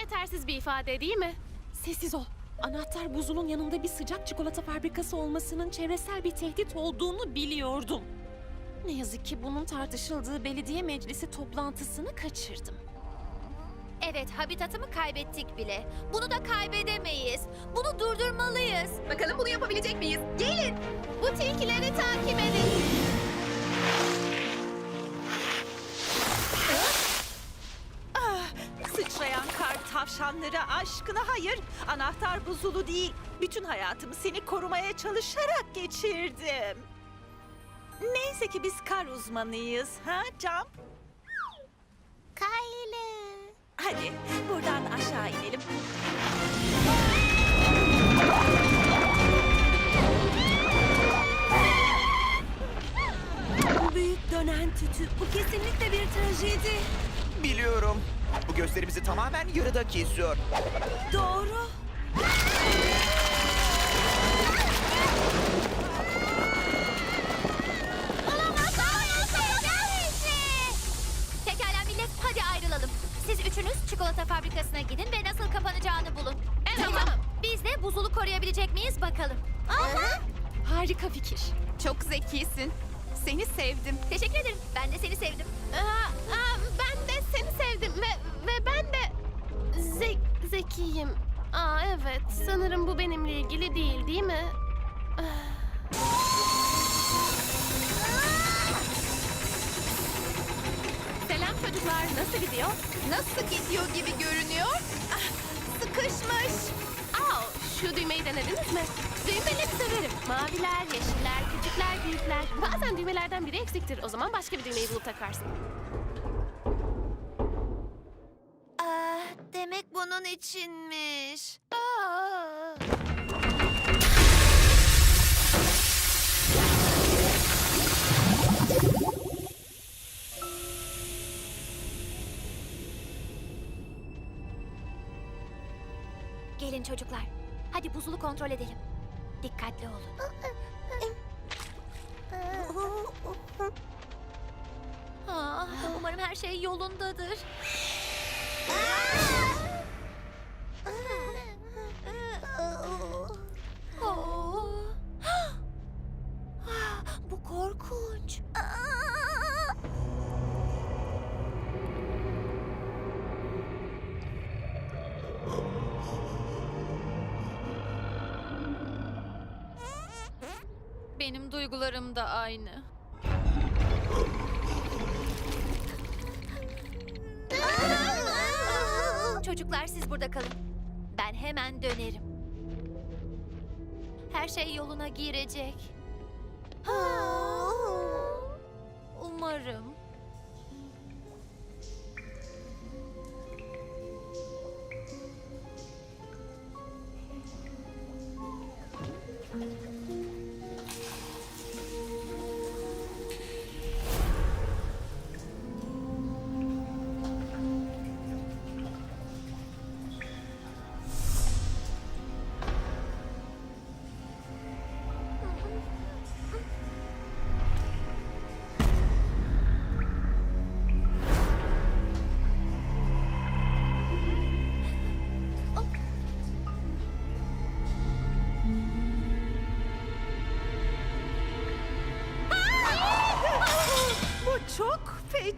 yetersiz bir ifade değil mi? Sessiz ol. Anahtar buzunun yanında bir sıcak çikolata fabrikası olmasının çevresel bir tehdit olduğunu biliyordum. Ne yazık ki bunun tartışıldığı belediye meclisi toplantısını kaçırdım. Evet, habitatımı kaybettik bile. Bunu da kaybedemeyiz. Bunu durdurmalıyız. Bakalım bunu yapabilecek miyiz? Gelin. Bu tilkileri takip edin. Aşkına hayır. Anahtar buzulu değil. Bütün hayatımı seni korumaya çalışarak geçirdim. Neyse ki biz kar uzmanıyız. Ha Cam? Kaylı. Hadi buradan aşağı inelim. Bu büyük dönen tütü, bu kesinlikle bir trajedi. Biliyorum. Bu gösterimizi tamamen yarıda kesiyor. Doğru. Pekala millet, hadi ayrılalım. Siz üçünüz çikolata fabrikasına gidin ve nasıl kapanacağını bulun. Evet, tamam. Biz de buzulu koruyabiliek miyiz bakalım. Aha. Harika fikir. Çok zekisin. Seni sevdim. Teşekkür zekiyim. Aa evet, sanırım bu benimle ilgili değil, değil mi? Selam çocuklar, nasıl gidiyor? Nasıl gidiyor gibi görünüyor? Ah, sıkışmış. Aa, şu düğmeyi denediniz mi? Düğmeleri severim. Maviler, yeşiller, küçükler, büyükler. Bazen düğmelerden biri eksiktir. O zaman başka bir düğmeyi bulup takarsın. Aa, demek bunun içinmiş. Aa. Gelin çocuklar. Hadi buzulu kontrol edelim. Dikkatli olun. Aa, umarım her şey yolundadır. Oo. Benim duygularım da aynı. Çocuklar siz burada kalın. Ben hemen dönerim. Her şey yoluna girecek. Umarım.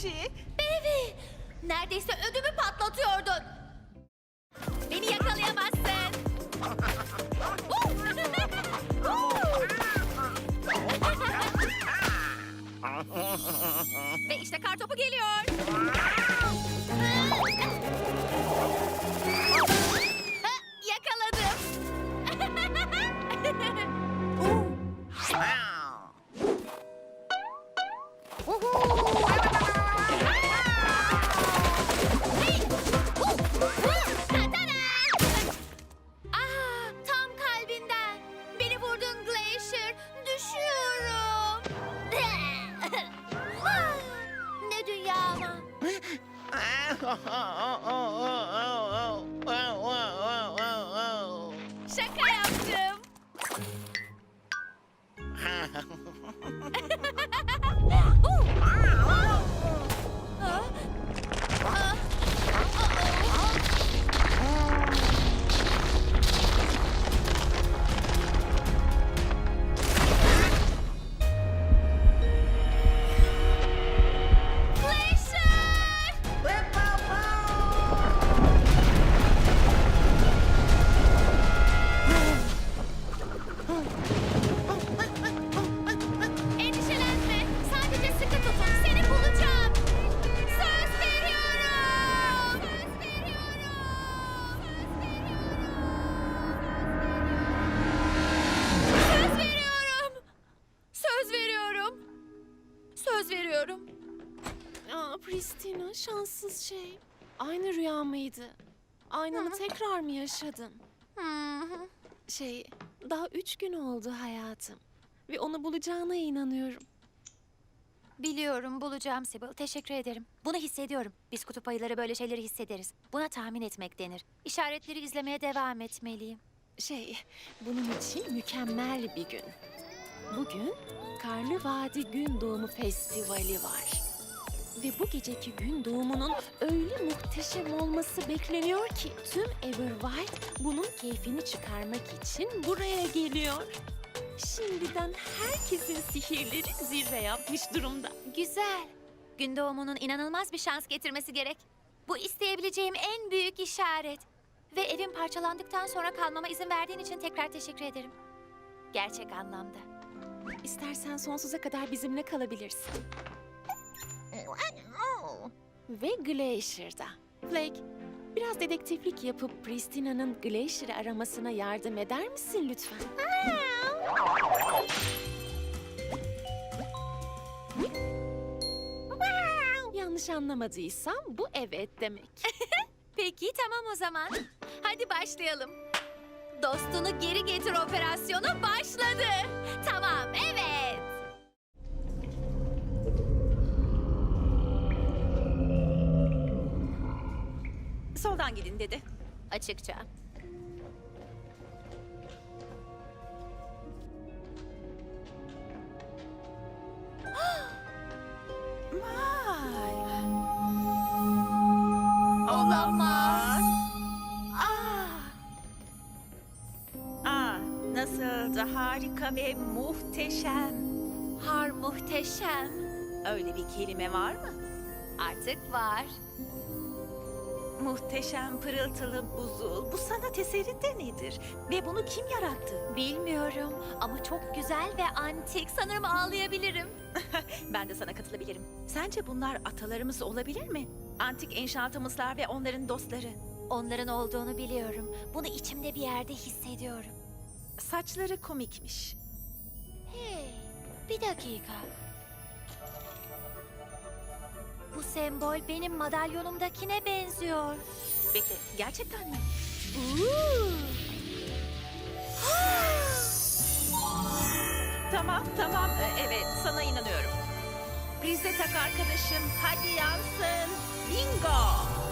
Feci. Baby! Neredeyse ödümü patlatıyordun. ห้า Kristina, şanssız şey. Aynı rüya mıydı? Aynını tekrar mı yaşadın? Şey, daha üç gün oldu hayatım. Ve onu bulacağına inanıyorum. Biliyorum bulacağım Sibyl. Teşekkür ederim. Bunu hissediyorum. Biz kutup ayıları böyle şeyleri hissederiz. Buna tahmin etmek denir. İşaretleri izlemeye devam etmeliyim. Şey, bunun için mükemmel bir gün. Bugün Karlı Vadi Gün Doğumu Festivali var. Ve bu geceki gün doğumunun öyle muhteşem olması bekleniyor ki tüm Everwild bunun keyfini çıkarmak için buraya geliyor. Şimdiden herkesin sihirleri zirve yapmış durumda. Güzel. Gün doğumunun inanılmaz bir şans getirmesi gerek. Bu isteyebileceğim en büyük işaret. Ve evim parçalandıktan sonra kalmama izin verdiğin için tekrar teşekkür ederim. Gerçek anlamda. İstersen sonsuza kadar bizimle kalabilirsin. Ve Glacier'da. Flake, biraz dedektiflik yapıp Pristina'nın Glacier'ı aramasına yardım eder misin lütfen? Yanlış anlamadıysam bu evet demek. Peki tamam o zaman. Hadi başlayalım. Dostunu geri getir operasyonu başladı. Tamam evet. Soldan gidin dedi. Açıkça. Vay. Olamaz. Harika ve muhteşem. Har muhteşem. Öyle bir kelime var mı? Artık var. Muhteşem pırıltılı buzul. Bu sanat eseri de nedir? Ve bunu kim yarattı? Bilmiyorum ama çok güzel ve antik. Sanırım ağlayabilirim. Ben de sana katılabilirim. Sence bunlar atalarımız olabilir mi? Antik enşantımızlar ve onların dostları. Onların olduğunu biliyorum. Bunu içimde bir yerde hissediyorum. Saçları komikmiş. Hey, bir dakika. Bu sembol benim madalyonumdakine benziyor. Bekle, gerçekten mi? Tamam, tamam. Ee, Evet, sana inanıyorum. Prize tak arkadaşım. Hadi yansın. Bingo! Bingo!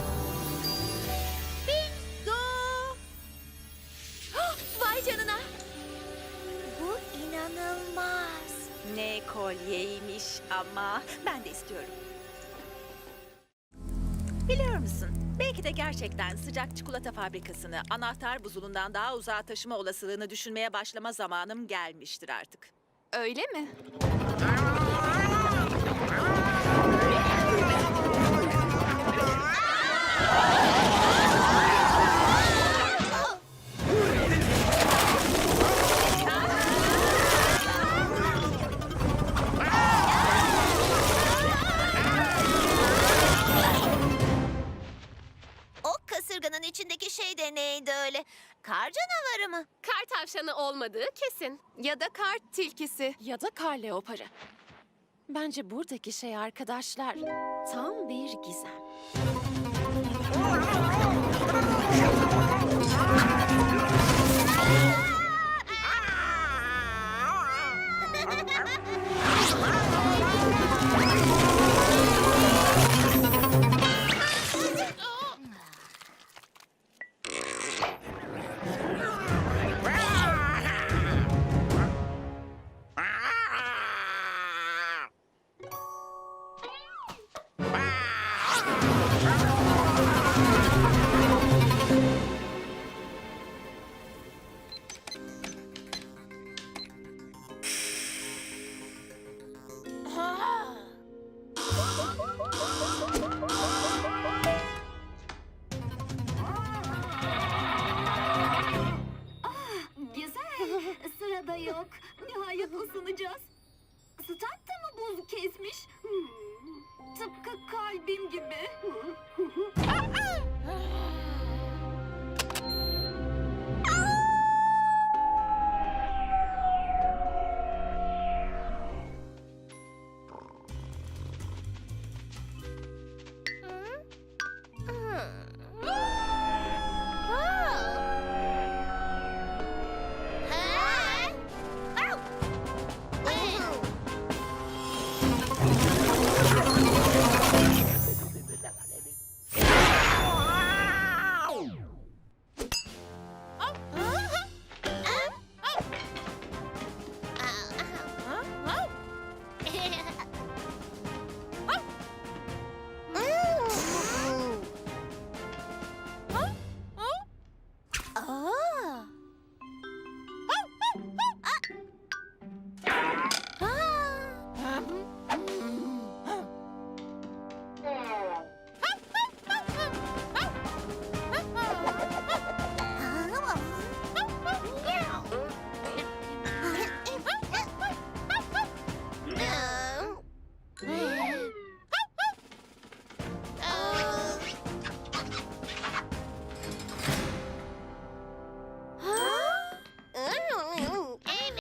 Kolyeymiş ama ben de istiyorum. Biliyor musun? Belki de gerçekten sıcak çikolata fabrikasını anahtar buzulundan daha uzağa taşıma olasılığını düşünmeye başlama zamanım gelmiştir artık. Öyle mi? Şey de neydi öyle? Kar canavarı mı? Kar tavşanı olmadığı kesin. Ya da kart tilkisi. Ya da kar leoparı. Bence buradaki şey arkadaşlar tam bir gizem. Stat da mı buz kesmiş? Hmm. Tıpkı kalbim gibi.